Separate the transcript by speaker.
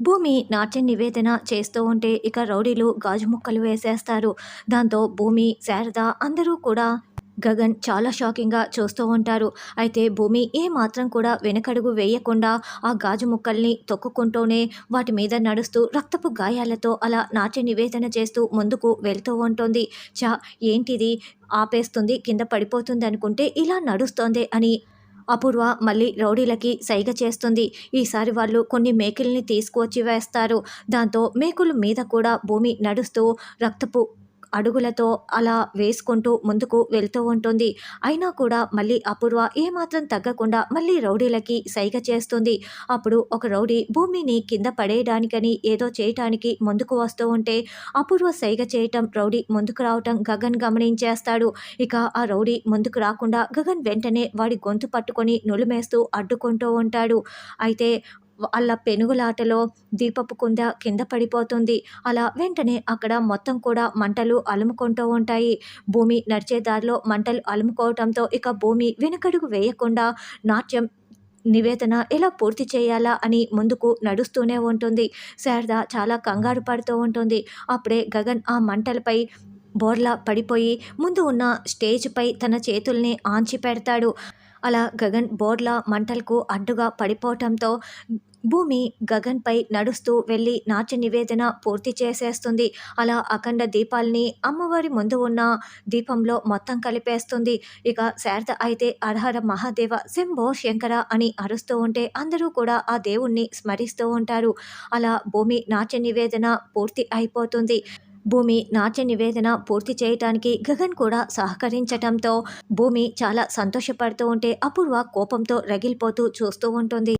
Speaker 1: భూమి నాట్య నివేదన చేస్తూ ఉంటే ఇక రౌడీలు గాజు ముక్కలు వేసేస్తారు. దాంతో భూమి శారద అందరూ కూడా గగన్ చాలా షాకింగ్గా చూస్తూ ఉంటారు. అయితే భూమి ఏ మాత్రం కూడా వెనకడుగు వేయకుండా ఆ గాజు ముక్కల్ని తొక్కుకుంటూనే వాటి మీద నడుస్తూ రక్తపు గాయాలతో అలా నాట్య నివేదన చేస్తూ ముందుకు వెళ్తూ ఉంటుంది. చా ఏంటిది? ఆపేస్తుంది కింద పడిపోతుంది అనుకుంటే ఇలా నడుస్తోంది అని అపూర్వ మళ్ళీ రౌడీలకి సైగ చేస్తుంది. ఈసారి వాళ్ళు కొన్ని మేకుల్ని తీసుకువచ్చి వేస్తారు దాంతో మేకుల మీద కూడా భూమి నడుస్తూ రక్తపు అడుగులతో అలా వేసుకుంటూ ముందుకు వెళ్తూ ఉంటుంది. అయినా కూడా మళ్ళీ అపూర్వ ఏమాత్రం తగ్గకుండా మళ్ళీ రౌడీలకి సైగ చేస్తుంది. అప్పుడు ఒక రౌడీ భూమిని కింద పడేయడానికని ఏదో చేయటానికి ముందుకు వస్తూ ఉంటే అపూర్వ సైగ చేయటం రౌడీ ముందుకు రావటం గగన్ గమనించేస్తాడు. ఇక ఆ రౌడీ ముందుకు రాకుండా గగన్ వెంటనే వాడి గొంతు పట్టుకొని నులిమేస్తూ అడ్డుకుంటూ ఉంటాడు. అయితే వాళ్ళ పెనుగులాటలో దీపపు కుంద కింద పడిపోతుంది. అలా వెంటనే అక్కడ మొత్తం కూడా మంటలు అలుముకుంటూ ఉంటాయి. భూమి నడిచే దారిలో మంటలు అలుముకోవటంతో ఇక భూమి వెనుకడుగు వేయకుండా నాట్యం నివేదన ఎలా పూర్తి చేయాలా అని ముందుకు నడుస్తూనే ఉంటుంది. శారద చాలా కంగారు పడుతూ ఉంటుంది. అప్పుడే గగన్ ఆ మంటలపై బోర్లా పడిపోయి ముందు ఉన్న స్టేజ్పై తన చేతుల్ని ఆంచి పెడతాడు అలా గగన్ బోర్లా మంటలకు అడ్డుగా పడిపోవటంతో భూమి గగన్పై నడుస్తూ వెళ్ళి నాట్య నివేదన పూర్తి చేసేస్తుంది. అలా అఖండ దీపాల్ని అమ్మవారి ముందు ఉన్న దీపంలో మొత్తం కలిపేస్తుంది. ఇక శారద అయితే అర్హర మహాదేవ శంభో శంకర అని అరుస్తూ ఉంటే అందరూ కూడా ఆ దేవుణ్ణి స్మరిస్తూ ఉంటారు. అలా భూమి నాట్య నివేదన పూర్తి అయిపోతుంది. భూమి నాట్య నివేదన పూర్తి చేయటానికి గగన్ కూడా సహకరించటంతో భూమి చాలా సంతోషపడుతూ ఉంటే అపూర్వ కోపంతో రగిలిపోతూ చూస్తూ ఉంటుంది.